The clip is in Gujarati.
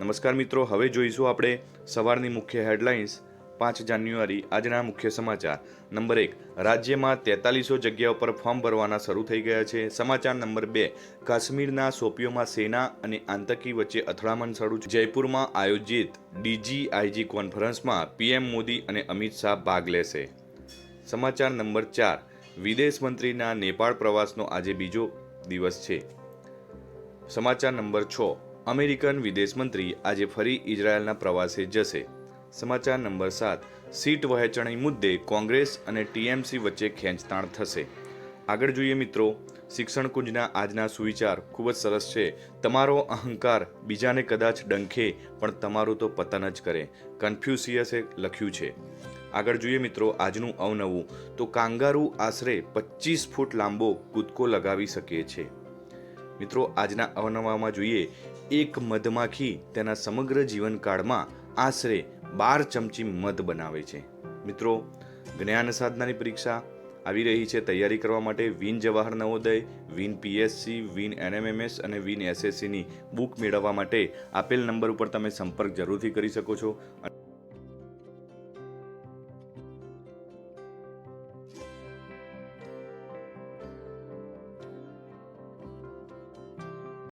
નમસ્કાર મિત્રો, હવે જોઈશું આપણે સવારની મુખ્ય હેડલાઇન્સ પાંચ જાન્યુઆરી આજના મુખ્ય સમાચાર. નંબર એક, રાજ્યમાં તેતાલીસો જગ્યાઓ પર ફોર્મ ભરવાના શરૂ થઈ ગયા છે. સમાચાર નંબર બે, કાશ્મીરના સોપીઓમાં સેના અને આતંકી વચ્ચે અથડામણ શરૂ છે. જયપુરમાં આયોજિત ડીજીઆઈજી કોન્ફરન્સમાં પીએમ મોદી અને અમિત શાહ ભાગ લેશે. સમાચાર નંબર ચાર, વિદેશ મંત્રીના નેપાળ પ્રવાસનો આજે બીજો દિવસ છે. સમાચાર નંબર છ અમેરિકન વિદેશ મંત્રી આજે ફરી ઇઝરાયલના પ્રવાસે જશે. સમાચાર નંબર સાત. સીટ વહેંચણી મુદ્દે કોંગ્રેસ અને ટીએમસી વચ્ચે ખેંચતાણ થશે. આગળ જોઈએ મિત્રો, શિક્ષણ કુંજના આજના સુવિચાર ખૂબ જ સરસ છે. તમારો અહંકાર બીજાને કદાચ ડંખે, પણ તમારું તો પતન જ કરે. કન્ફ્યુસિયસે લખ્યું છે. આગળ જોઈએ મિત્રો, આજનું અવનવું. તો કાંગારૂ આશરે પચીસ ફૂટ લાંબો કૂદકો લગાવી શકે છે. મિત્રો, આજના અવનવામાં જોઈએ એક મધમાખી તેના સમગ્ર જીવનકાળમાં આશરે બાર ચમચી મધ બનાવે છે. મિત્રો, જ્ઞાન સાધનાની પરીક્ષા આવી રહી છે તૈયારી કરવા માટે win Jawahar Navodaya, win PSC, win NMMS અને વિન એસએસસીની બુક મેળવવા માટે આપેલ નંબર ઉપર તમે સંપર્ક જરૂરથી કરી શકો છો.